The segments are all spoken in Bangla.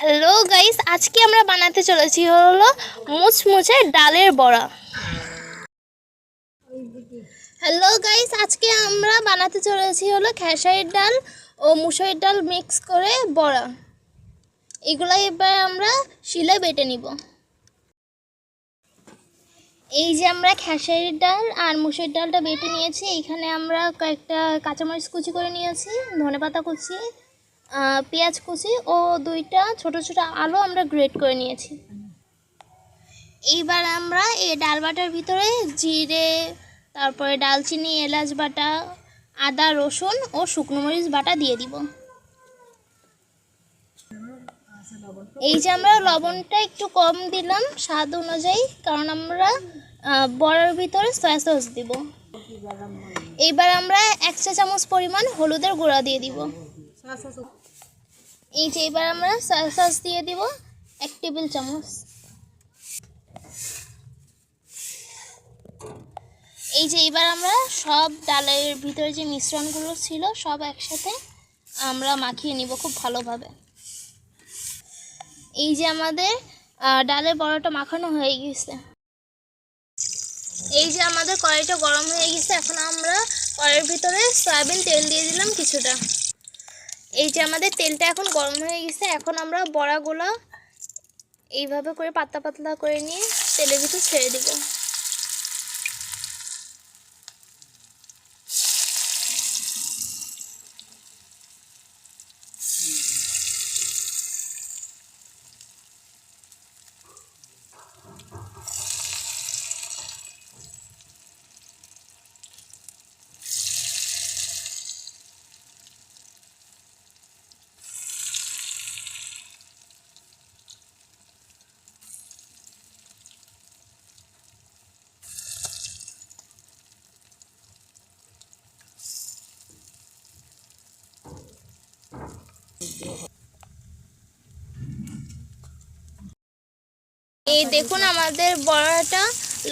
হ্যালো গাইস আজকে আমরা বানাতে চলেছি হলো মুচমুচে ডালের বড়া। হ্যালো গাইস আজকে আমরা বানাতে চলেছি হলো খেসারির ডাল ও মুসুরির ডাল মিক্স করে বড়া। এগুলো এবার আমরা শিলে বেটে নিব। এই যে আমরা খেসারির ডাল আর মুসুরির ডালটা বেটে নিয়েছি। এইখানে আমরা কয়েকটা কাঁচামরিচ কুচি করে নিয়েছি ধনেপাতা কুচি আহ, পেঁয়াজ কুচি ও দুইটা ছোট ছোট আলু আমরা গ্রেট করে নিয়েছি। এইবার আমরা এই ডাল বাটার ভিতরে জিরে, তারপরে ডালচিনি, এলাচ বাটা, আদা, রসুন ও শুকনো মরিচ বাটা দিয়ে দিব। এই যে আমরা লবণটা একটু কম দিলাম স্বাদ অনুযায়ী, কারণ আমরা বড়ার ভিতরে সয়া সস দিব। এইবার আমরা এক চা চামচ পরিমাণ হলুদের গুঁড়া দিয়ে দিব। এই যে এবার আমরা সস দিয়ে দিব এক টেবিল চামচ। এই যে এবার আমরা সব ডালের ভিতরে যে মিশ্রণগুলো ছিল, সব একসাথে আমরা মাখিয়ে নিব খুব ভালোভাবে। এই যে আমাদের ডালের বড়াটা মাখানো হয়ে গেছে। এই যে আমাদের কড়াইটা গরম হয়ে গেছে, এখন আমরা কড়াইয়ের ভিতরে সয়াবিন তেল দিয়ে দিলাম কিছুটা। এই যে আমাদের তেলটা এখন গরম হয়ে গেছে, এখন আমরা বড়াগুলো এইভাবে করে পাতলা পাতলা করে নিয়ে তেলের ভিতর ছেড়ে দিব। এই দেখুন আমাদের বড়াটা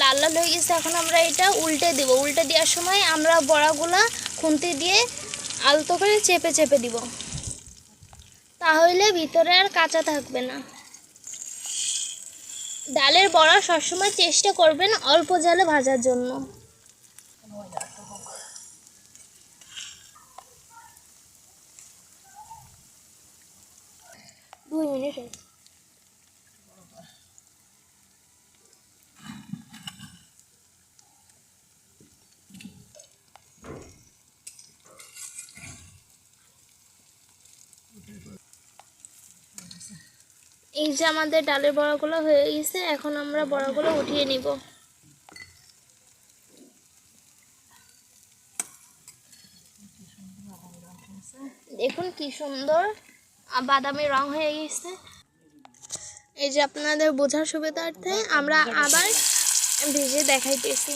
লাল লাল হয়ে গেছে। এখন আমরা এটা উল্টে দিব। উল্টে দেওয়ার সময় আমরা বড়াগুলা খুন্তি দিয়ে আলতো করে চেপে চেপে দিব। তাহলে ভিতরে আর কাঁচা থাকবে না। ডালের বড়া সবসময় চেষ্টা করবেন অল্প জালে ভাজার জন্য। দুই মিনিট এই যে আমাদের ডালের বড়াগুলো হয়ে গেছে, এখন আমরা বড়াগুলো উঠিয়ে নিব। দেখুন কি সুন্দর বাদামি রং হয়ে গেছে। এই যে আপনাদের বোঝার সুবিধার্থে আমরা আবার ভেজে দেখাইতেছি।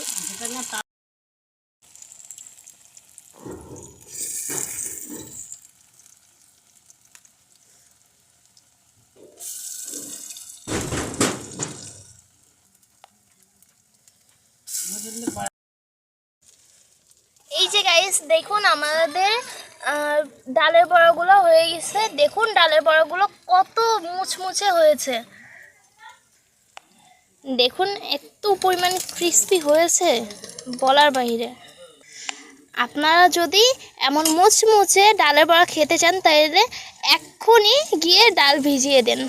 এই যে গাইস দেখুন আমাদের ডালের বড়াগুলো হয়ে গেছে। দেখুন ডালের বড়াগুলো কত মুচমুচে হয়েছে। দেখুন, এত পরিমাণ ক্রিস্পি হয়েছে বলার বাইরে আপনারা যদি এমন মুচমুচে ডালের বড়া খেতে চান, তাহলে এক্ষুনি গিয়ে ডাল ভিজিয়ে দেন।